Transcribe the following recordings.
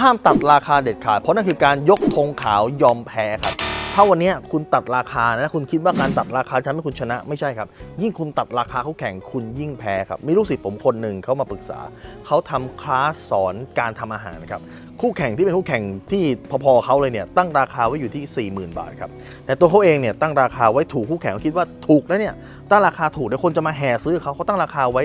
ห้ามตัดราคาเด็ดขาด เพราะนั่นคือการยกธงขาวยอมแพ้ครับ ถ้าวันนี้คุณตัดราคานะคุณคิดว่าการตัดราคาทำให้คุณชนะไม่ใช่ครับ ยิ่งคุณตัดราคาเขาแข่งคุณยิ่งแพ้ครับ มีลูกศิษย์ผมคนหนึ่งเขามาปรึกษา เขาทำคลาสสอนการทำอาหารนะครับ คู่แข่งที่เป็นคู่แข่งที่พอๆเขาเลยเนี่ยตั้งราคาไว้อยู่ที่ 40,000 บาทครับ แต่ตัวเขาเองเนี่ยตั้งราคาไว้ถูกคู่แข่งเขาคิดว่าถูกแล้วเนี่ย ตั้งราคาถูกเดี๋ยวคนจะมาแห่ซื้อเขาเขาตั้งราคาไว้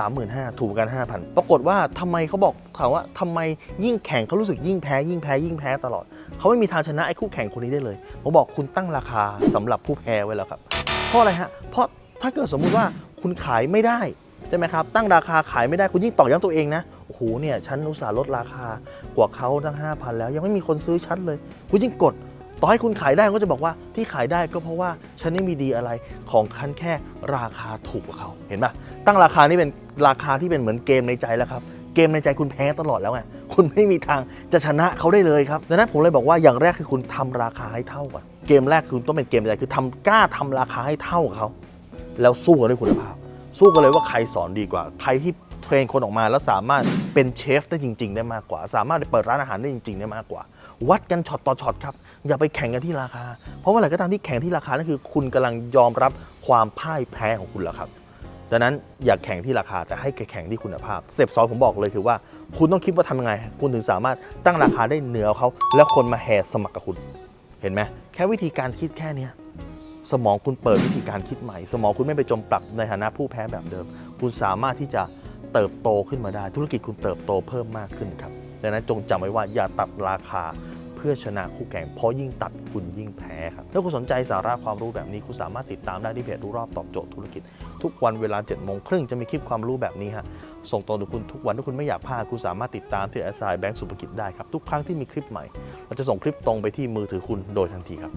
35,000ถูกกัน 5,000 ปรากฏว่าทำไมเขาบอกถามว่าทำไมยิ่งแข่งเขารู้สึกยิ่งแพ้ ยิ่งแพ้ ยิ่งแพ้ตลอด เขาไม่มีทางชนะไอ้คู่แข่งคนนี้ได้เลย ผมบอกคุณตั้งราคาสำหรับผู้แพ้ไว้แล้วครับ เพราะอะไรฮะ เพราะถ้าเกิดสมมุติว่าคุณขายไม่ได้ใช่ไหมครับ ตั้งราคาขายไม่ได้คุณยิ่งตอกย้ำตัวเองนะ โอ้โหเนี่ยฉันอุตส่าห์ลดราคากว่าเขาตั้ง 5,000 แล้วยังไม่มีคนซื้อฉันเลย คุณยิ่งกด ต่อให้คุณขายได้ก็จะบอกว่าที่ขายได้ก็เพราะว่าฉันไม่มีดีอะไรของฉันแค่ราคาถูกกว่าเขาเห็นปะตั้งราคานี่เป็นราคาที่เป็นเหมือนเกมในใจแล้วครับเกมในใจคุณแพ้ตลอดแล้วไงคุณไม่มีทางจะชนะเขาได้เลยครับดังนั้นผมเลยบอกว่าอย่างแรกคือคุณทำราคาให้เท่าก่อนเกมแรกคือคุณต้องเป็นเกมในใจคือทำกล้าทำราคาให้เท่ากับเขาแล้วสู้กันด้วยคุณภาพ สู้กันเลยว่าใครสอนดีกว่า ใครที่ รนคนออกมาแล้วสามารถเป็นเชฟได้จริง ๆ ได้มากกว่า สามารถไปเปิดร้านอาหารได้จริง ๆ ได้มากกว่า วัดกันช็อตต่อช็อตครับ อย่าไปแข่งกันที่ราคา เพราะว่าอะไรก็ตามที่แข่งที่ราคานั่นคือ คุณกำลังยอมรับความพ่ายแพ้ของคุณแล้วครับดังนั้นอย่าแข่งที่ราคาแต่ให้แข่งที่คุณภาพเต็ปสองผมบอกเลยคือว่า คุณต้องคิดว่าทำยังไง คุณถึงสามารถตั้งราคาได้เหนือเขา แล้วคนมาแห่สมัครกับคุณ เห็นไหมแค่วิธีการคิดแค่นี้สมองคุณเปิดวิธีการคิดใหม่ สมองคุณไม่ไปจมปลักในฐานะผู้แพ้แบบเดิม คุณสามารถที่จะ เติบโตขึ้นมาได้ ธุรกิจคุณเติบโตเพิ่มมากขึ้นครับดังนั้นจงจำไว้ว่าอย่าตัดราคาเพื่อชนะคู่แข่งเพราะยิ่งตัดคุณยิ่งแพ้ครับถ้าคุณสนใจสาระความรู้แบบนี้คุณสามารถติดตามได้ที่เพจรู้รอบตอบโจทย์ธุรกิจ ทุกวันเวลา7จ็ดโมงครึ่งจะมีคลิปความรู้แบบนี้ฮะส่งตรงถึงคุณทุกวันถ้าคุณไม่อยากพลาดคุณสามารถติดตามที่ s อ i Bank สุภกิจได้ครับทุกครั้งที่มีคลิปใหม่เราจะส่งคลิปตรงไปที่มือถือคุณโดยทันทีครับ